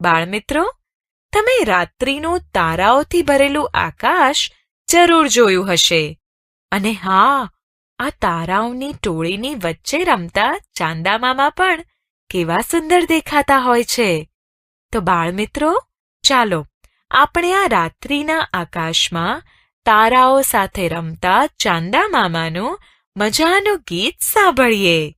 બાળમિત્રો તમે રાત્રિનું તારાઓથી ભરેલું આકાશ જરૂર જોયું હશે. અને હા, આ તારાઓની ટોળીની વચ્ચે રમતા ચાંદા મામા પણ કેવા સુંદર દેખાતા હોય છે. તો બાળમિત્રો ચાલો, આપણે આ રાત્રિના આકાશમાં તારાઓ સાથે રમતા ચાંદા મામાનું મજાનું ગીત સાંભળીએ.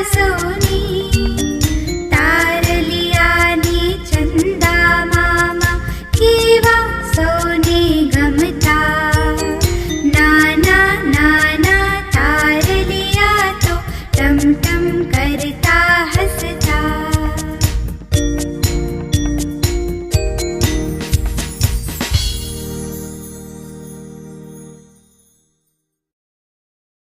رسول